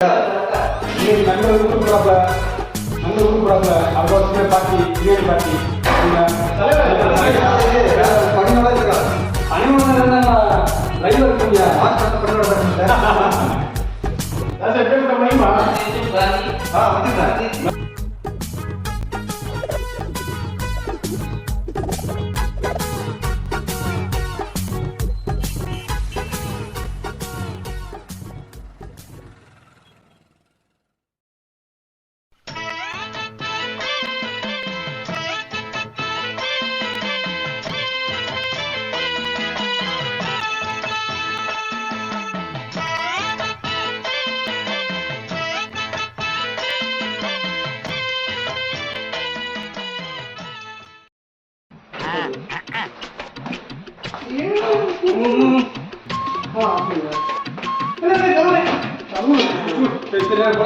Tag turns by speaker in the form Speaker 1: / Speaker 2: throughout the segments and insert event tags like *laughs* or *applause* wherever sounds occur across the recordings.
Speaker 1: இன்னைக்கு நல்ல உருப்புறாப்ல நல்ல அவங்க பாட்டி பிரியாணி பாட்டி
Speaker 2: பணியோட
Speaker 1: அனுமதி லைவ் இருக்கீங்க மணிமா
Speaker 2: ஆ வந்துட்டேன்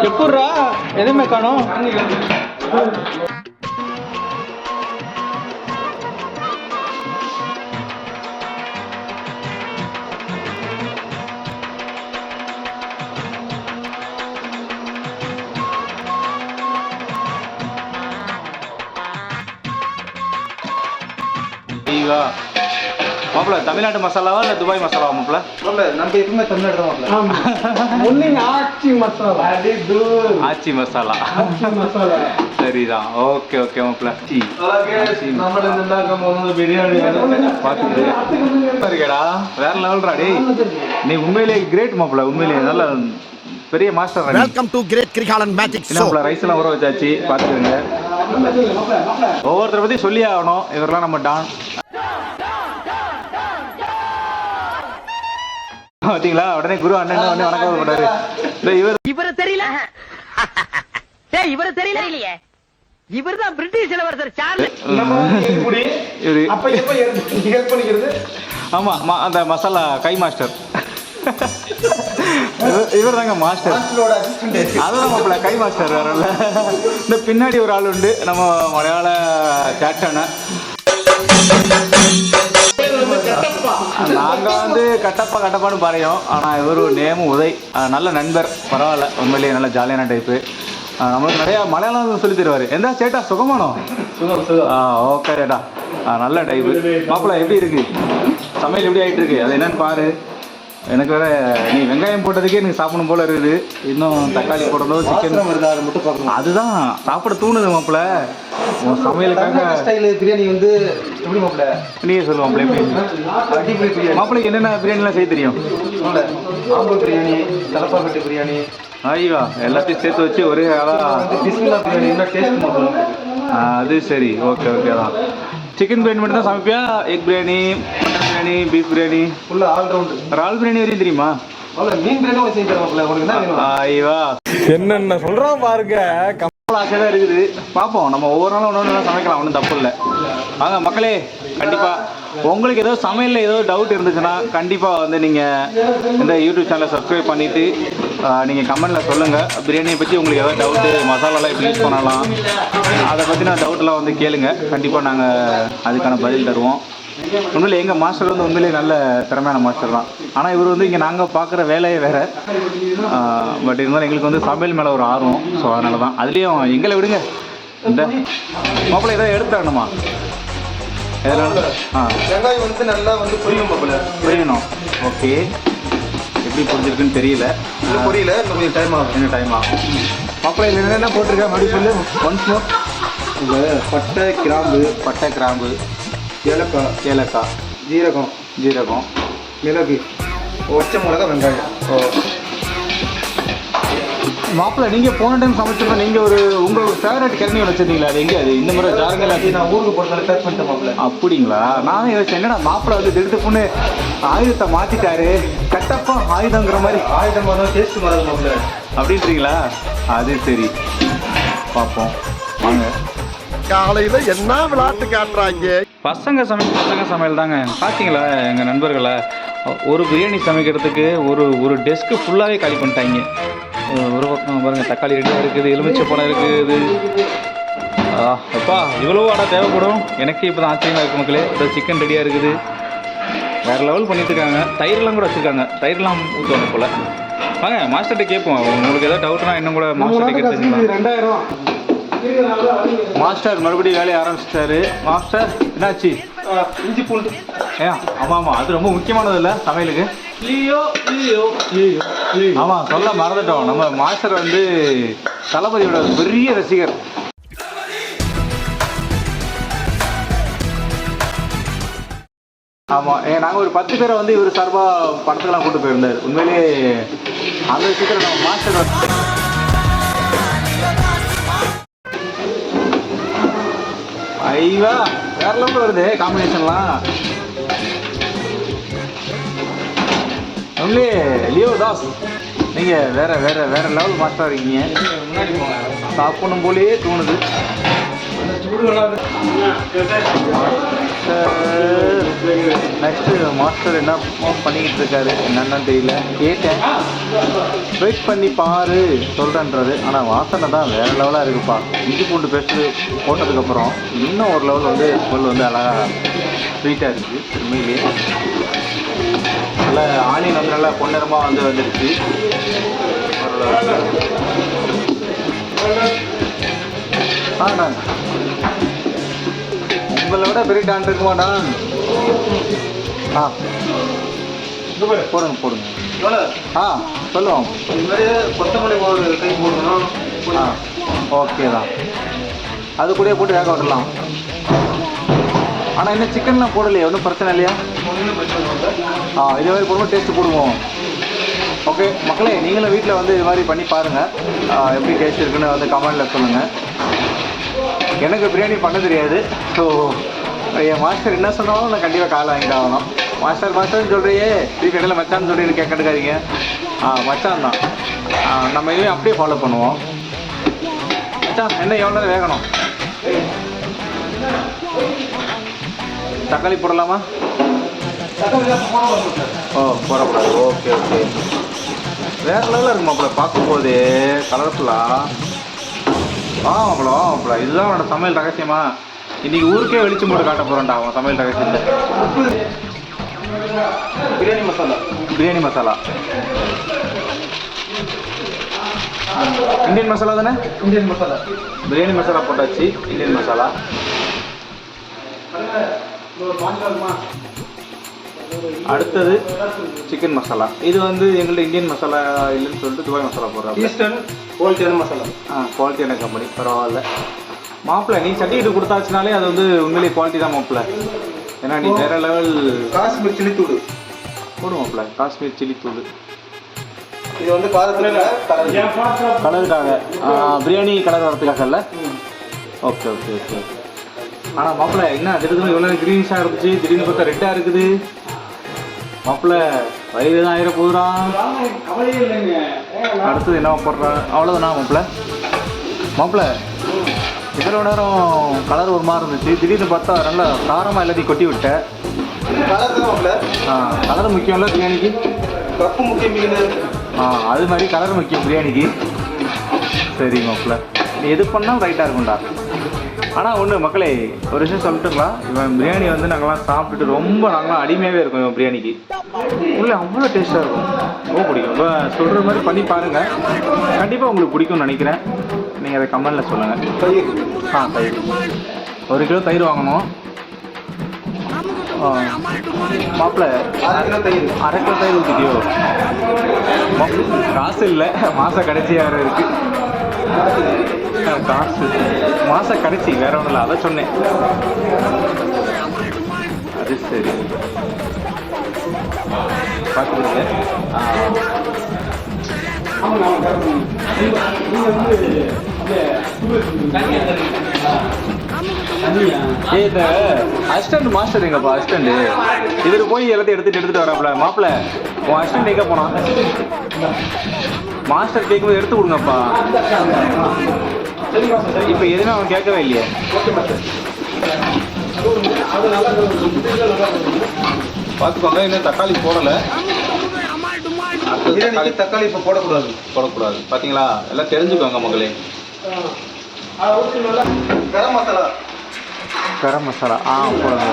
Speaker 3: எப்புட்றா எதுவுமே காணும்
Speaker 4: Yeah. மாப்பிள தமிழ்நாட்டு மசாலாவா இல்லை துபாய் மசாலாவா மாப்பிள
Speaker 2: மாப்பிள நம்ம எப்பவுமே தமிழ்நாடு
Speaker 1: ஆச்சி மசாலா.
Speaker 4: ஆச்சி மசாலா. சரிதான். ஓகே ஓகே மாப்பிள பிரியாணி பாத்துக்கடா வேற லெவல்ரா டேய். நீ உண்மையிலேயே கிரேட் மாப்பிள உண்மையிலேயே. நல்லா பெரிய master
Speaker 5: welcome to great Kirikalan magic show
Speaker 4: rice எல்லாம் ஊற வச்சாச்சு. பாத்துக்கங்க ஒவ்வொருத்தரை பத்தி சொல்லி ஆகணும். இவரெல்லாம் நம்ம டான் பார்த்தீங்களா உடனே குரு அண்ணன் உடனே வணக்கம் போட்டாரு. இவர்
Speaker 6: இவரு தெரியல? *laughs* டேய் இவரு தெரியல? இல்லையே இவர்தான் பிரிட்டிஷ் இளவரசர் சார்லஸ்
Speaker 4: இவரு
Speaker 1: அப்ப எப்ப ஹெல்ப் பண்ணிக்கிறது?
Speaker 4: ஆமா ம- அந்த மசாலா கை மாஸ்டர். இவர் தாங்க மாஸ்டர். அதான் மாப்பிள்ள கை மாஸ்டர் வேற இல்ல. இந்த பின்னாடி ஒரு ஆள் உண்டு. நம்ம மலையாள சேட்டான நாங்க வந்து கட்டப்பா கட்டப்பான்னு பாறையோம் ஆனா இவர் நேம் உதய். நல்ல நண்பர். பரவாயில்ல. உண்மையிலேயே நல்ல ஜாலியான டைப்பு நம்மளுக்கு நிறைய மலையாளம் சொல்லி தருவாரு. எந்த சேட்டா சுகமானோ? ஆ ஓகே சேட்டா நல்ல டைப்பு மாப்பிள்ள எப்படி இருக்கு? சமையல் எப்படி ஆயிட்டு இருக்கு? அது என்னன்னு பாரு. எனக்கு வேற நீ வெங்காயம் போட்டதுக்கே எனக்கு சாப்பிடணும் போல இருக்குது. இன்னும் தக்காளி போடணும் சிக்கன்
Speaker 2: வருதா? அதை மட்டும் பார்க்கணும்.
Speaker 4: அதுதான் சாப்பிட தூணுது மாப்பிள்ள உன் சமையலுக்காக
Speaker 2: ஸ்டைல் பிரியாணி வந்து எப்படி மாப்பிள்ள
Speaker 4: நீயே சொல்லு எப்படி? மாப்பிள்ளைக்கு என்னென்ன பிரியாணிலாம் செய்ய தெரியும்?
Speaker 2: ஆம்பூர் பிரியாணி தலப்பாக்கட்டு பிரியாணி.
Speaker 4: ஐயோ எல்லாத்தையும் சேர்த்து வச்சு ஒரே ஆளா.
Speaker 2: வந்து பிஸ்மில்லா பிரியாணி என்ன டேஸ்ட்
Speaker 4: அது சரி ஓகே ஓகே தான். சிக்கன் பிரியாணி மட்டும் தான் சமைப்பியா? எக் பிரியாணி? பிரியாணி பீஃப் பிரியாணி.
Speaker 2: ஃபுல்லா ஆல் ரவுண்டு
Speaker 4: இறால் பிரியாணி வரையும் தெரியுமா? என்னென்ன சொல்கிறான் பாருங்க. கம்பல் ஆசை தான் இருக்குது. பார்ப்போம். நம்ம ஒவ்வொரு நாளும் ஒன்று சமைக்கலாம். ஒன்றும் தப்பு இல்லை. வாங்க மக்களே கண்டிப்பாக உங்களுக்கு ஏதோ சமையலில் ஏதோ டவுட் இருந்துச்சுன்னா கண்டிப்பாக வந்து நீங்கள் இந்த யூடியூப் சேனலை சப்ஸ்கிரைப் பண்ணிவிட்டு நீங்கள் கமெண்டில் சொல்லுங்கள் பிரியாணியை பற்றி உங்களுக்கு ஏதாவது டவுட்டு மசாலாலாம் எப்படி யூஸ் பண்ணலாம் அதை பற்றின டவுட்லாம் வந்து கேளுங்க. கண்டிப்பாக நாங்கள் அதுக்கான பதில் தருவோம். உண்மையிலே எங்கள் மாஸ்டர் வந்து உண்மையிலேயே நல்ல திறமையான மாஸ்டர் தான். ஆனால் இவர் வந்து இங்கே நாங்கள் பார்க்குற வேலையே வேறு. பட் இருந்தாலும் எங்களுக்கு வந்து சமையல் மேலே ஒரு ஆர்வம். ஸோ அதனால தான் அதுலேயும் எங்களை விடுங்க. இந்த மாப்பிள்ளை ஏதாவது எடுத்தாங்கணுமா எதனால ஆ.
Speaker 2: வெங்காயம் வந்து நல்லா வந்து புரியும் மாப்பிள்ள.
Speaker 4: புரியணும். ஓகே எப்படி புரிஞ்சிருக்குன்னு தெரியல.
Speaker 2: இது புரியல இன்னும் கொஞ்சம் டைம் ஆகும்.
Speaker 4: என்ன டைம் ஆகும். மாப்பிள்ளை இதில் என்னென்ன போட்டிருக்கா? மறுபடியும் சொல்லு. ஒன்ஸ் மோர்
Speaker 2: இந்த பட்டை கிராம்பு.
Speaker 4: பட்டை கிராம்பு.
Speaker 2: ஏலக்காய்
Speaker 4: ஏலக்காய்
Speaker 2: ஜீரகம்.
Speaker 4: ஜீரகம்.
Speaker 2: மிளகு. ஒச்ச மிளகா வெங்காயம்.
Speaker 4: ஓ. மாப்பிள்ளை நீங்கள் போன டைம் சமைச்சப்ப நீங்கள் ஒரு உங்களோட ஃபேவரட் கிழமை ஒன்று வச்சிருந்தீங்களா அது எங்கே அது? இந்த முறை ஜாருங்கள்
Speaker 2: நான் ஊருக்கு போகிறதால பேக் பண்ணிட்டேன் மாப்பிள்ள
Speaker 4: அப்படிங்களா? நானும் யோசிச்சேன் என்னடா மாப்பிள்ளை வந்து திடுத்து பொண்ணு ஆயுதத்தை மாத்திட்டாரு கட்டப்பா ஆயுதங்கிற மாதிரி.
Speaker 2: ஆயுதமாக தான் டேஸ்ட் மாறாது மாப்பிள்ள
Speaker 4: அப்படின்றீங்களா? அது சரி. பார்ப்போம். வாங்க.
Speaker 5: காலையில என்ன விளையாட்டு காட்டுறாங்க?
Speaker 4: பசங்க சமையல் பசங்க சமையல் தாங்க பார்த்தீங்களா எங்கள் நண்பர்களை? ஒரு பிரியாணி சமைக்கிறதுக்கு ஒரு ஒரு டெஸ்க்கு ஃபுல்லாகவே காலி பண்ணிட்டாங்க. ஒரு பக்கம் பாருங்கள் தக்காளி ரெடியாக இருக்குது எலுமிச்சை பழம் இருக்குது. அப்பா இவ்வளோ அடை தேவைப்படும். எனக்கே இப்போ தான் ஆச்சரியமாக இருக்கு மக்களே. இதோ சிக்கன் ரெடியாக இருக்குது. வேறு லெவல் பண்ணிட்டு இருக்காங்க. தயிர்லாம் கூட வச்சுருக்காங்க. தயிர்லாம் ஊற்றுவாங்க போல். வாங்க மாஸ்டர்கிட்ட கேட்போம். உங்களுக்கு ஏதாவது டவுட்னா இன்னும் கூட
Speaker 1: மூணு
Speaker 4: மாஸ்டர்
Speaker 1: நாட்டு காசுக்கு
Speaker 4: கேட்டு
Speaker 1: ரெண்டாயிரம்.
Speaker 4: மாஸ்டர் மறுபடியும் வேலையை ஆரம்பிச்சிட்டாரு. மாஸ்டர் என்னாச்சு?
Speaker 1: இஞ்சி பூண்டு.
Speaker 4: ஏன்? ஆமாம் ஆமாம் அது ரொம்ப முக்கியமானது இல்லை சமையலுக்கு.
Speaker 1: லியோ லியோ லியோ
Speaker 4: ஆமாம் சொல்ல மறந்துட்டோம். நம்ம மாஸ்டர் வந்து தளபதியோட பெரிய ரசிகர். ஆமாம் ஏ நாங்கள் ஒரு பத்து பேரை வந்து இவர் சார்பாக படத்துக்கெல்லாம் கூட்டு போயிருந்தார். உண்மையிலேயே அந்த விஷயத்தில் நம்ம மாஸ்டர் ஐவா வேற லெவலில் வருது காம்பினேஷன்லாம் உங்களே லியோ தாஸ் நீங்கள் வேற வேற வேற லெவல் மாஸ்டராக இருக்கீங்க.
Speaker 1: முன்னாடி போலே
Speaker 4: சாப்பிடணும் போலயே தோணுது. நெக்ஸ்ட்டு மாஸ்டர் என்ன பண்ணிக்கிட்டு இருக்காரு? என்னன்னு தெரியல. கேட்டேன். வெயிட் பண்ணி பாரு சொல்கிறேன்றது ஆனால் வாசனை தான் வேறு லெவலாக இருக்குப்பா. இஞ்சி பூண்டு பேஸ்ட்டு போட்டதுக்கப்புறம் இன்னும் ஒரு லெவல் வந்து ஸ்மெல் வந்து அழகாக ஸ்வீட்டாக இருக்குது உண்மையிலேயே நல்லா ஆனியன் வந்து நல்லா பொன்னிறமாக வந்து வந்துருச்சு. ஆ நான் உங்களை விட பெரிய டான் இருக்குமா டான்? ஆ. போடுங்க போடுங்க. ஆ சொல்லுவோம்.
Speaker 1: கொத்தமல்லி ஒரு கை போடணும்.
Speaker 4: ஆ ஓகே தான். அது கூடயே போட்டு வேக விடலாம் ஆனால் இன்னும் சிக்கன்லாம் போடலையே ஒன்றும் பிரச்சனை இல்லையா? ஆ இதே மாதிரி போடும்போது டேஸ்ட்டு போடுவோம். ஓகே மக்களே நீங்களும் வீட்டில் வந்து இது மாதிரி பண்ணி பாருங்கள் எப்படி டேஸ்ட் இருக்குன்னு வந்து கமெண்டில் சொல்லுங்கள் எனக்கு பிரியாணி பண்ண தெரியாது. ஸோ என் மாஸ்டர் என்ன சொன்னாலும் நான் கண்டிப்பாக காலை வாங்கிட்டு ஆகணும். மாஸ்டர் மாஸ்டர்னு சொல்கிறியே திருப்பி இடையில மச்சான்னு சொல்லிட்டு கேட்கட்டுக்காதீங்க ஆ மச்சான் தான். நம்ம இதையும் அப்படியே ஃபாலோ பண்ணுவோம். மச்சான் என்ன எவ்வளோ நேரம் வேகணும்? தக்காளி போடலாமா? ஓ போடக்கூடாது. Okay okay. வேற லெவலில் இருக்கு மாப்பிள்ள பார்க்கும்போது கலர்ஃபுல்லாக ஆ மாப்பிள்ள ஆ மாப்பிள்ள இதுதான் அவனோட சமையல் ரகசியமா? இன்னைக்கு ஊருக்கே வெளிச்சம் போட்டு காட்ட போகிறேன்டா அவன் சமையல் ரகசியத்தை.
Speaker 1: பிரியாணி மசாலா.
Speaker 4: பிரியாணி மசாலா. இந்தியன் மசாலா தானே?
Speaker 1: இந்தியன் மசாலா.
Speaker 4: பிரியாணி மசாலா போட்டாச்சு இந்தியன் மசாலா. அடுத்தது சிக்கன் மசாலா இது வந்து எங்கள்ட்ட இந்தியன் மசாலா இல்லைன்னு சொல்லிட்டு துபாய் மசாலா போடுறாங்க
Speaker 1: ஈஸ்டர்ன் ஹோல்சேல் மசாலா
Speaker 4: ஆ குவாலிட்டியான கம்பெனி பரவாயில்ல. மாப்பிள்ள நீ சர்டிஃபிகேட் கொடுத்தாச்சுனாலே அது வந்து உண்மையிலேயே குவாலிட்டி தான் மாப்பிள்ள ஏன்னா நீ வேற லெவல்
Speaker 1: காஷ்மீர் சில்லி தூள்.
Speaker 4: போடு மாப்பிள்ள காஷ்மீர் சில்லி தூள்.
Speaker 1: இது வந்து காரத்துல
Speaker 4: கலருக்காக பிரியாணி கலர் வரதுக்காக இல்லை? ஓகே ஓகே ஓகே ஆனால் மாப்பிள்ள என்ன திடீர்னு இவ்வளோ க்ரீனிஷாக இருந்துச்சு திடீர்னு பார்த்தா ரெட்டாக இருக்குது. மாப்பிள்ள வயிறு தான் ஆயிர
Speaker 1: போதுடா.
Speaker 4: அடுத்தது என்ன போடுறா? அவ்வளோதானா மாப்பிள்ள மாப்பிள்ள இவ்வளோ நேரம் கலர் ஒரு மாதிரி இருந்துச்சு. திடீர்னு பார்த்தா நல்லா காரமாக எல்லாத்தையும் கொட்டி விட்டேன்
Speaker 1: கலர் தான்
Speaker 4: ஆ கலர் முக்கியம்ல பிரியாணிக்கு?
Speaker 1: கப்பு முக்கியம்
Speaker 4: ஆ அது மாதிரி கலர் முக்கியம் பிரியாணிக்கு. சரி மாப்பிள்ள நீ எது பண்ணால் ரைட்டாக இருக்கும்டா. ஆனால் ஒன்று மக்களே ஒரு விஷயம் சொல்லட்டுங்களா இவன் பிரியாணி வந்து நாங்கள்லாம் சாப்பிட்டுட்டு ரொம்ப நாங்களாம் அடிமையாகவே இருக்கும் இவன் பிரியாணிக்கு. உள்ள அவ்வளோ டேஸ்ட்டாக இருக்கும். ரொம்ப பிடிக்கும். இப்போ சொல்கிற மாதிரி பண்ணி பாருங்கள் கண்டிப்பாக உங்களுக்கு பிடிக்கும்னு நினைக்கிறேன். நீங்கள் அதை கமெண்டில் சொல்லுங்கள்
Speaker 1: தயிர்
Speaker 4: ஆ தயிர். ஒரு கிலோ தயிர் வாங்கணும். மாப்பிள்ள
Speaker 1: அரை கிலோ தயிர்
Speaker 4: அரை கிலோ தயிர் ஊற்றிட்டியோ காசு இல்லை. மாதம் கடைசி இருக்குது காசு மாச கடைசி வேற ஒன்றும் இல்லை அதை சொன்னேன். அது சரி. பார்த்துருங்க ஏ இந்த அசிஸ்டன்ட் மாஸ்டர் எங்கப்பா அசிஸ்டன்ட் இதில் போய் எல்லாத்தையும் எடுத்துட்டு எடுத்துட்டு வரப்பல மாப்பிள்ள உன் அசிஸ்டன்ட் எங்க போனான்? மாஸ்டர் கேட்கும்போது எடுத்து கொடுங்கப்பா. இப்போ எதுவுமே அவன் கேட்கவே இல்லையே. பார்த்துக்கோங்க இன்னும் தக்காளி போடலை.
Speaker 1: பிரியாணிக்கு தக்காளி இப்போ போடக்கூடாது
Speaker 4: போடக்கூடாது. பார்த்தீங்களா எல்லாம் தெரிஞ்சுக்கோங்க மகளே.
Speaker 1: கரம் மசாலா.
Speaker 4: கரம் மசாலா. ஆ போடுங்க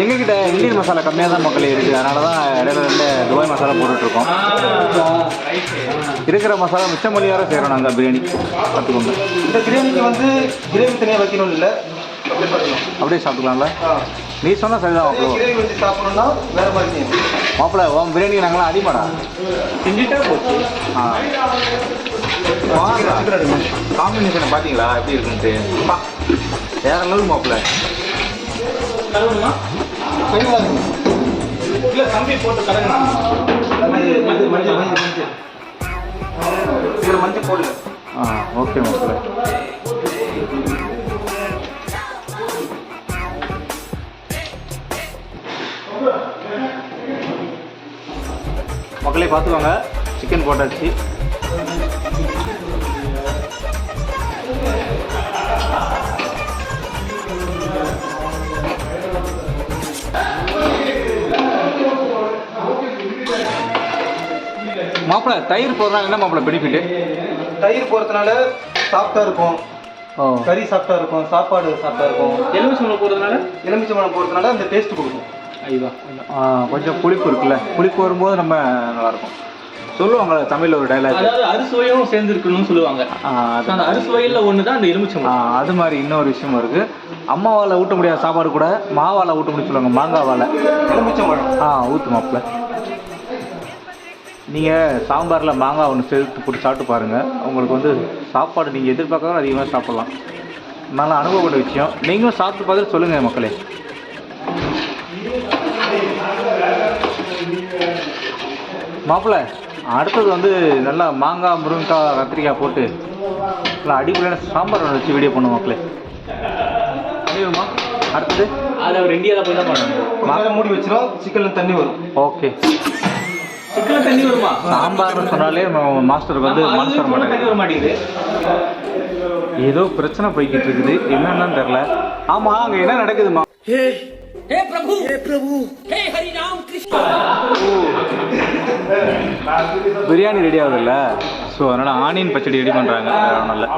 Speaker 4: எங்ககிட்ட இந்தியன் மசாலா கம்மியாக தான் மக்களே இருக்குது அதனால தான் இடையில ரெண்டு துபாய் மசாலா போட்டுட்ருக்கோம். இருக்கிற மசாலா மிச்சம் மொழியார செய்கிறோம் நாங்கள் பிரியாணி. பார்த்துக்கோங்க.
Speaker 2: இந்த பிரியாணிக்கு வந்து கிரேவி தனியாக வைக்கணும் இல்லை? அப்படியே
Speaker 4: சாப்பிட்டுக்கலாம்ல? நீ சொன்னால் சரிதான் மாப்பிள்ள.
Speaker 2: சாப்பிடணும்னா வேறு மாதிரி
Speaker 4: மாப்பிள்ள உன் பிரியாணிக்கு நாங்களாம் அடிமாடா.
Speaker 3: செஞ்சுட்டா போச்சு.
Speaker 4: ஆ. காம்பினேஷனை பார்த்தீங்களா எப்படி இருக்குன்ட்டு? வேற லெவல் மாப்பிள்ள.
Speaker 3: இல்லை தம்பி போட்டு கலங்கணும்
Speaker 2: மஞ்சள் மஞ்சள் மஞ்சள் மஞ்சள். மஞ்சள் இதில் மஞ்சள் போடல
Speaker 4: ஆ ஓகே மாப்பிள்ள. மக்களே பார்த்துக்கோங்க. சிக்கன் போட்டாச்சு. மாப்பிள்ள தயிர் போடுறாங்க. என்ன மாப்பிள்ள பெனிஃபிட்டு
Speaker 2: தயிர் போகிறதுனால சாஃப்டாக இருக்கும். கறி சாஃப்டாக இருக்கும் சாப்பாடு சாஃப்டாக இருக்கும்.
Speaker 3: எலுமிச்சம்பழம் போடுறதுனால?
Speaker 2: எலுமிச்சம்பழம் போகிறதுனால அந்த டேஸ்ட் கொடுக்கும்.
Speaker 3: ஐவா
Speaker 4: ஆ, கொஞ்சம் புளிப்பு இருக்குல்ல. புளிப்பு வரும்போது நம்ம நல்லாயிருக்கும். சொல்லுவாங்க தமிழில் ஒரு டைலாக்
Speaker 3: அதாவது அறுசுவையும் சேர்ந்துருக்கணும்னு சொல்லுவாங்க. அந்த அறுசுவையில் ஒன்று தான் அந்த எலுமிச்சம்பழம்.
Speaker 4: அது மாதிரி இன்னொரு விஷயமும் இருக்குது அம்மாவால் ஊட்ட முடியாத சாப்பாடு கூட மாவால் ஊட்ட முடியும் சொல்லுவாங்க மாங்காவால்.
Speaker 2: எலுமிச்சம்பழம்.
Speaker 4: ஆ ஊற்று மாப்பிள்ள நீங்கள் சாம்பாரில் மாங்காய் ஒன்று சேர்த்து போட்டு சாப்பிட்டு பாருங்கள் உங்களுக்கு வந்து சாப்பாடு நீங்கள் எதிர்பார்க்காத அதிகமாக சாப்பிட்லாம். நல்லா அனுபவப்பட்ட விஷயம். நீங்களும் சாப்பிட்டு பார்த்துட்டு சொல்லுங்கள் மக்களே. மாப்பிள்ள அடுத்தது வந்து நல்லா மாங்காய் முருங்கைக்காய் கத்திரிக்காய் போட்டு நல்லா அடிப்படையான சாம்பார் ஒன்று வச்சு வீடியோ பண்ணுவோம் மக்களே. முடியுமா அடுத்தது?
Speaker 3: அதை அவர் இந்தியாவில் போய் தான் பண்ணணும்.
Speaker 2: மேலே மூடி வச்சிடும் சிக்கன்ல தண்ணி வரும்.
Speaker 4: ஓகே
Speaker 3: சிக்கன் தண்ணி வருமா?
Speaker 4: சாம்பார்னு சொன்னாலே நம்ம மாஸ்டருக்கு வந்து மனசு வர மாட்டேங்குது ஏதோ பிரச்சனை போய்கிட்டு இருக்குது. என்னன்னு தெரில ஆமா அங்க என்ன நடக்குதுமா? பிரியாணி ரெடி ஆகுதுல்ல? ஸோ அதனால் ஆனியன் பச்சடி ரெடி பண்ணுறாங்க வேற ஒன்றும் இல்லை.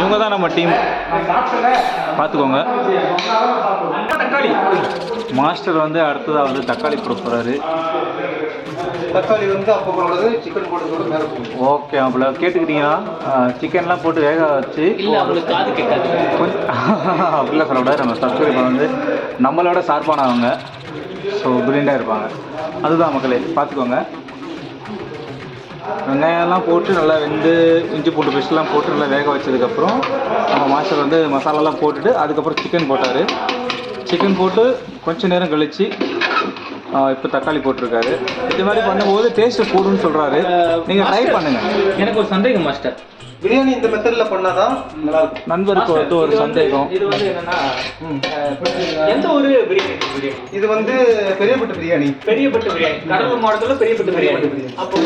Speaker 4: இவங்க தான் நம்ம டீம் பார்த்துக்கோங்க
Speaker 3: தக்காளி.
Speaker 4: மாஸ்டர் வந்து அடுத்ததாக வந்து தக்காளி போட போகிறாரு
Speaker 2: தக்காளி வந்து அப்போ போடுறது சிக்கன் போடுறதோட மேலே போகும்
Speaker 4: ஓகே அப்பல கேட்டுக்கிட்டீங்கன்னா சிக்கன்லாம் போட்டு வேக வச்சு
Speaker 3: இல்லை அவங்களுக்கு காது கேட்காது.
Speaker 4: கொஞ்சம் *laughs* அப்படிலாம் சொல்லக்கூடாது நம்ம சப்ஸ்கிரைபர் வந்து நம்மளோட சார்பானவங்க. ஸோ பிரில்லியண்டாக இருப்பாங்க. அதுதான் மக்களே பார்த்துக்கோங்க. வெங்காயம்லாம் போட்டு நல்லா வெந்து இஞ்சி பூண்டு பேஸ்ட்லாம் போட்டு நல்லா வேக வச்சதுக்கப்புறம் நம்ம மாஸ்டர் வந்து மசாலாலாம் போட்டுட்டு அதுக்கப்புறம் சிக்கன் போட்டார். சிக்கன் போட்டு கொஞ்ச நேரம் கழித்து இப்போ தக்காளி போட்டிருக்காரு. இது மாதிரி பண்ணும்போது டேஸ்ட்டு கூடுன்னு சொல்கிறாரு நீங்கள் ட்ரை பண்ணுங்கள்
Speaker 3: எனக்கு ஒரு சந்தேகம் மாஸ்டர்
Speaker 2: பிரியாணி இந்த மெத்தடில் பண்ணாதான் நல்லா இருக்கும்
Speaker 4: நண்பருக்கு வந்து ஒரு சந்தேகம்.
Speaker 3: இது வந்து என்னன்னா எந்த ஒரு பிரியாணி இது பிரியாணி?
Speaker 2: இது வந்து பெரியப்பட்டு பிரியாணி.
Speaker 3: பெரியப்பட்டு பிரியாணி. கடலூர் மாவட்டத்தில் பெரியப்பட்டு பிரியாணி. அப்போ.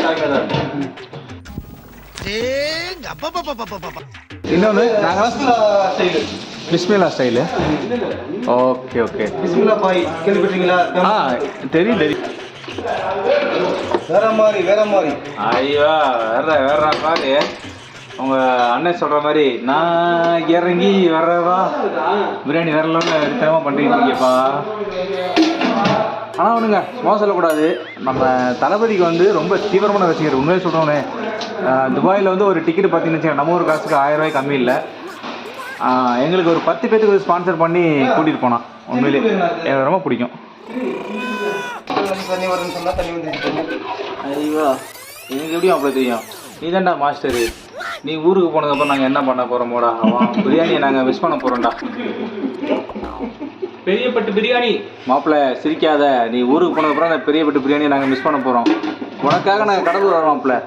Speaker 4: இன்னொன்று நாங்கள் Bismillah style? Okay okay.
Speaker 2: Bismillah பாய் கேள்விப்பட்டீங்களா
Speaker 4: ஆ தெரியும் தெரியும்
Speaker 2: வேற மாதிரி வேற மாதிரி.
Speaker 4: ஐயோ வேற வேற பாரு உங்க அண்ணன் சொல்ற மாதிரி நான் இறங்கி வர்றவா பிரியாணி வேற லெவலில் எடுத்தனமா பண்ணிட்டு இருக்கீங்கப்பா. ஆனால் ஒன்றுங்க சும்மா சொல்லக்கூடாது. நம்ம தளபதிக்கு வந்து ரொம்ப தீவிரமான ரசிகர். உண்மையை சொல்கிறோன்னே துபாயில் வந்து ஒரு டிக்கெட் பார்த்தீங்கன்னு வச்சுக்கோங்க, நம்ம ஊர் காசுக்கு ஆயிரம் ரூபாய் கம்மி இல்லை. எங்களுக்கு ஒரு பத்து பேத்துக்கு ஸ்பான்சர் பண்ணி கூட்டிகிட்டு போனான் உண்மையிலே எனக்கு ரொம்ப பிடிக்கும். ஐயோ எனக்கு எப்படியும் அப்படி தெரியும்? நீ தான்டா மாஸ்டரு நீ ஊருக்கு போனதுக்கப்புறம் நாங்கள் என்ன பண்ண போகிறோம் போடா? அவன் பிரியாணியை நாங்கள் மிஸ் பண்ண போகிறோம்டா
Speaker 3: பெரியப்பட்டு பிரியாணி.
Speaker 4: மாப்பிள்ள சிரிக்காத. நீ ஊருக்கு போனதுக்கப்புறம் அந்த பெரிய பெட்டு பிரியாணியை நாங்கள் மிஸ் பண்ண போகிறோம் உனக்காக நாங்கள் கடவுள் வரோம் மாப்பிள்ள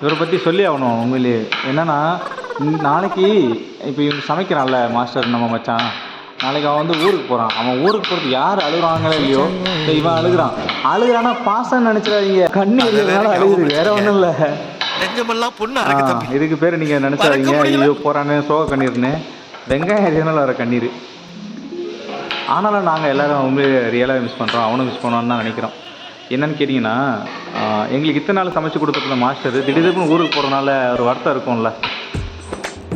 Speaker 4: இவரை பற்றி சொல்லி ஆகணும் உண்மையிலேயே என்னன்னா நாளைக்கு இப்போ இவங்க சமைக்கிறான்ல மாஸ்டர் நம்ம மச்சான். நாளைக்கு அவன் வந்து ஊருக்கு போகிறான் அவன் ஊருக்கு போகிறது யார் அழுகுறாங்களோ இல்லையோ இவன் அழுகுறான். அழுகுறானா பாசம் நினச்சிடாதீங்க. கண்ணு அழுகுது வேற ஒன்றும் இல்லை. இதுக்கு பேர் நீங்கள் நினச்சாதீங்க ஐயோ போகிறானே சோக கண்ணீர்னு. வெங்காயம் எரியனால வர கண்ணீர். ஆனாலும் நாங்கள் எல்லாரும் உண்மையிலே ரியலாக மிஸ் பண்ணுறோம் அவனும் மிஸ் பண்ணுவான்னு தான் நினைக்கிறோம். என்னன்னு கேட்டிங்கன்னா எங்களுக்கு இத்தனை நாள் சமைச்சு கொடுத்துருந்த மாஸ்டர் திடீர்னு ஊருக்கு போகிறனால ஒரு வருத்தம் இருக்கும்ல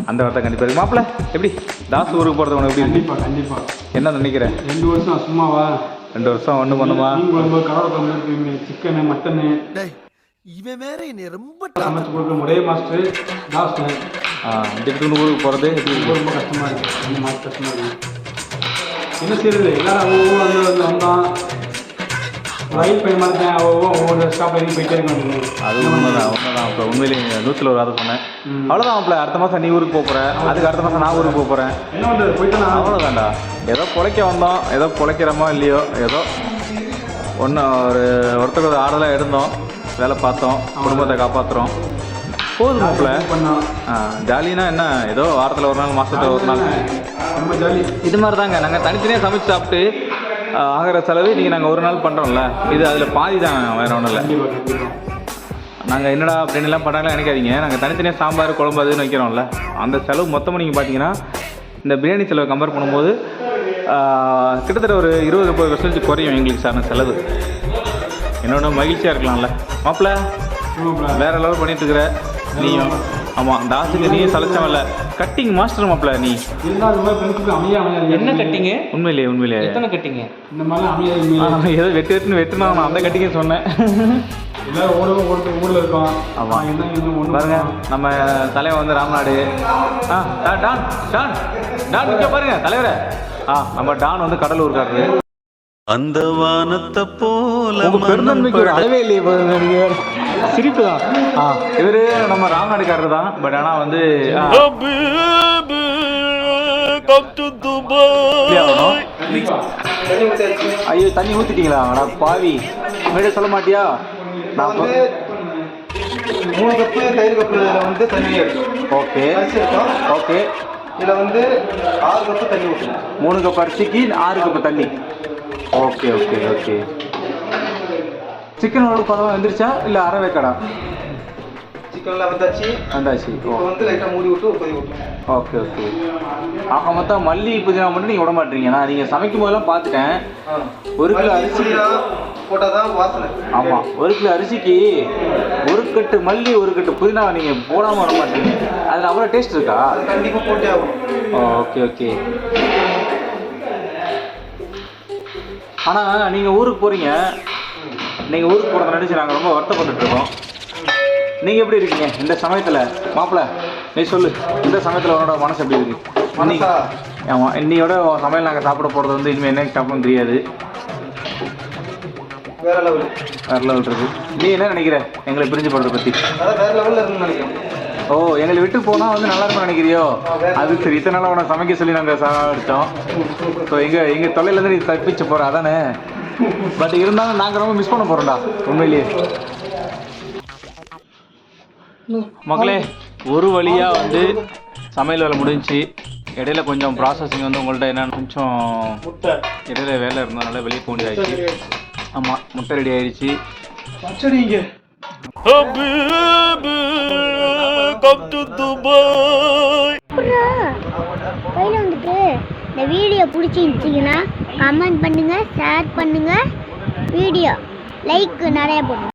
Speaker 4: அந்த வார்த்தை கண்டிப்பாக இருக்கு மாப்பிள்ள எப்படி தாஸ் ஊருக்கு போகிறது உனக்கு எப்படி இருக்கு
Speaker 1: கண்டிப்பா கண்டிப்பா
Speaker 4: என்ன நினைக்கிறேன்
Speaker 1: ரெண்டு வருஷம் சும்மாவா
Speaker 4: ரெண்டு வருஷம் ஒன்று பண்ணுமா
Speaker 1: சிக்கனு மட்டனு
Speaker 5: டேய் இவன் வேற என்னை ரொம்ப
Speaker 1: சமைச்சு கொடுக்குற ஒரே மாஸ்டர் தாஸ்
Speaker 4: திடீர்னு ஊருக்கு போகிறது எப்படி
Speaker 1: ரொம்ப
Speaker 4: இருக்கு
Speaker 1: ரொம்ப கஷ்டமா இருக்கு ரொம்ப மாசம் கஷ்டமா இருக்கு என்ன செய்யறது எல்லாரும் வந்து வந்தான் பயணம் மாட்டேன் ஒவ்வொரு ஸ்டாப்ல இருந்து போயிட்டே இருக்காங்க
Speaker 4: அது உண்மைதான் உண்மைதான் இப்போ உண்மையிலேயே நூற்றில் ஒரு வாரம் சொன்னேன். அவ்வளோதான் மாப்பிள்ள அடுத்த மாதம் நீ ஊருக்கு போக போகிற அதுக்கு அடுத்த மாதம் நான் ஊருக்கு போக போகிறேன்
Speaker 1: என்ன போயிட்டு நான்
Speaker 4: அவ்வளோதான்டா ஏதோ பிழைக்க வந்தோம் ஏதோ பிழைக்கிறோமோ இல்லையோ ஏதோ ஒன்று ஒரு ஒருத்தருக்கு ஒரு ஆடலாக இருந்தோம் வேலை பார்த்தோம் குடும்பத்தை காப்பாற்றுறோம் போதும் மாப்பிள்ள ஜாலினா என்ன? ஏதோ வாரத்தில் ஒரு நாள் மாதத்தில் ஒரு நாள்.
Speaker 1: ரொம்ப ஜாலி.
Speaker 4: இது மாதிரி தாங்க நாங்கள் தனித்தனியாக சமைச்சு சாப்பிட்டு ஆகிற செலவு நீங்கள் நாங்கள் ஒரு நாள் பண்ணுறோம்ல இது அதில் பாதி தான் வேறு ஒன்றும் இல்லை. நாங்கள் என்னடா அப்படின்னு எல்லாம் பண்ணாங்களா நினைக்காதீங்க. நாங்கள் தனித்தனியாக சாம்பார் குழம்பு அதுன்னு வைக்கிறோம்ல. அந்த செலவு மொத்தமாக நீங்கள் பார்த்தீங்கன்னா இந்த பிரியாணி செலவை கம்பேர் பண்ணும்போது கிட்டத்தட்ட ஒரு இருபது முப்பது பர்சன்டேஜ் குறையும் எங்களுக்கு சார்ந்த செலவு. என்னோட மகிழ்ச்சியாக இருக்கலாம்ல. மாப்பிள்ள. வேற லெவல் பண்ணிட்டு இருக்கிற நீயும். ஆமாம் தாசுக்கு நீயும் சலைச்சவன்ல கட்டிங் மாஸ்டர் மாப்பிள்ள நீ.
Speaker 1: மாதிரி அமைய அமையாது
Speaker 3: என்ன கட்டிங்க
Speaker 4: உண்மையிலேயே உண்மையிலேயே.
Speaker 3: எத்தனை கட்டிங்க
Speaker 1: இந்த மாதிரிலாம் அமையாது.
Speaker 4: ஏதோ வெட்டு வெட்டுன்னு வெட்டுனா நான் அந்த கட்டிங்க சொன்னேன்.
Speaker 1: எல்லாரும் ஓடுவோம் ஓடுறது ஊர்ல இருக்கோம்.
Speaker 4: ஆமா.
Speaker 1: ஆ, என்ன
Speaker 4: பாருங்க நம்ம தலைவன் வந்து ராம்நாடு. ஆ டா- டான் டான் டான் இங்க பாருங்க தலைவரே. ஆ நம்ம டான் வந்து கடலூர்காரரு.
Speaker 5: அந்த வானத்தை போல
Speaker 4: பெருந்தன்மைக்கு ஒரு அளவே இல்லையே பாருங்க. சிரிப்பு தான். ஆ இவரு நம்ம ராம்நாடுக்காரர் தான். பட் ஆனா வந்து? ஐயோ தண்ணி ஊத்திட்டீங்களா? அடா பாவி. மேடம் சொல்ல மாட்டியா? நான்
Speaker 2: வந்து மூணு கப்பு தயிர் கப்பு வந்து தண்ணி
Speaker 4: ஓகே. ஓகே.
Speaker 2: இதில் வந்து ஆறு கப்பு தண்ணி ஊற்றணும்
Speaker 4: மூணு கப் அரிசிக்கு ஆறு கப் தண்ணி. Okay okay okay. சிக்கன் உடம்பு பதம் வந்துருச்சா இல்லை அரை வேக்கடா?
Speaker 2: சிக்கனில் வந்தாச்சு.
Speaker 4: வந்தாச்சு.
Speaker 2: இப்போ வந்து லைட்டாக மூடி விட்டு கொதி விட்டுரும்
Speaker 4: ஓகே ஓகே. ஆக மொத்தம் மல்லி புதினா மட்டும் நீங்கள் விட மாட்டீங்க. நான் நீங்கள் சமைக்கும் போதெல்லாம் பார்த்துட்டேன். ஒரு கிலோ அரிசி
Speaker 2: போட்டால் தான் வாசனை.
Speaker 4: ஆமாம் ஒரு கிலோ அரிசிக்கு ஒரு கட்டு மல்லி ஒரு கட்டு புதினா நீங்கள் போடாமல் விட மாட்டீங்க. அதில் அவ்வளோ டேஸ்ட் இருக்கா?
Speaker 2: அது கண்டிப்பாக போட்டே ஆகும்
Speaker 4: ஓகே ஓகே. ஆனால் நீங்கள் ஊருக்கு போகிறீங்க நீங்கள் ஊருக்கு போகிறத நினச்சி நாங்கள் ரொம்ப வருத்தப்பட்டுட்டு இருக்கோம். நீங்கள் எப்படி இருக்கீங்க? இந்த சமயத்தில் மாப்பிள்ள நீ சொல்லு. இந்த சமயத்தில் உன்னோட மனசு எப்படி இருக்கு?
Speaker 2: மனசா?
Speaker 4: ஆமாம் இன்னையோட சமையல் நாங்கள் சாப்பிட போகிறது வந்து இனிமேல் என்ன சாப்பிடணும் தெரியாது.
Speaker 2: வேற லெவல்
Speaker 4: வேற லெவல் இருக்கு. நீ என்ன நினைக்கிற? எங்களை பிரிஞ்சு போகிறத பற்றி
Speaker 2: வேற லெவலில் இருக்குன்னு நினைக்கிறேன்.
Speaker 4: ஓ எங்களை விட்டு போனால் வந்து நல்லா இருக்கும் நினைக்கிறியோ? அது சரி இத்தனை நாளாக உனக்கு சமைக்க சொல்லி நாங்கள் சாப்பிட்டோம். ஸோ எங்கள் எங்கள் தொல்லையிலேருந்து நீ தப்பிச்சு போகிற அதானே? பட் இருந்தாலும் நாங்கள் ரொம்ப மிஸ் பண்ண போகிறோம்டா உண்மையிலேயே. மக்களே ஒரு வழியாக வந்து சமையல் வேலை முடிஞ்சுச்சு இடையில கொஞ்சம் ப்ராசஸிங் வந்து உங்கள்ட்ட என்னன்னு கொஞ்சம்
Speaker 1: முட்டை.
Speaker 4: இடையில வேலை இருந்ததுனால வெளியே போக வேண்டியதாயிடுச்சு ஆமாம் முட்டை ரெடி ஆயிடுச்சு.
Speaker 1: பச்சடி இங்க.
Speaker 7: கையில் வந்துட்டு இந்த வீடியோ பிடிச்சிருந்துச்சிங்கன்னா கமெண்ட் பண்ணுங்கள் ஷேர் பண்ணுங்கள் வீடியோ லைக் நிறைய போடுங்க.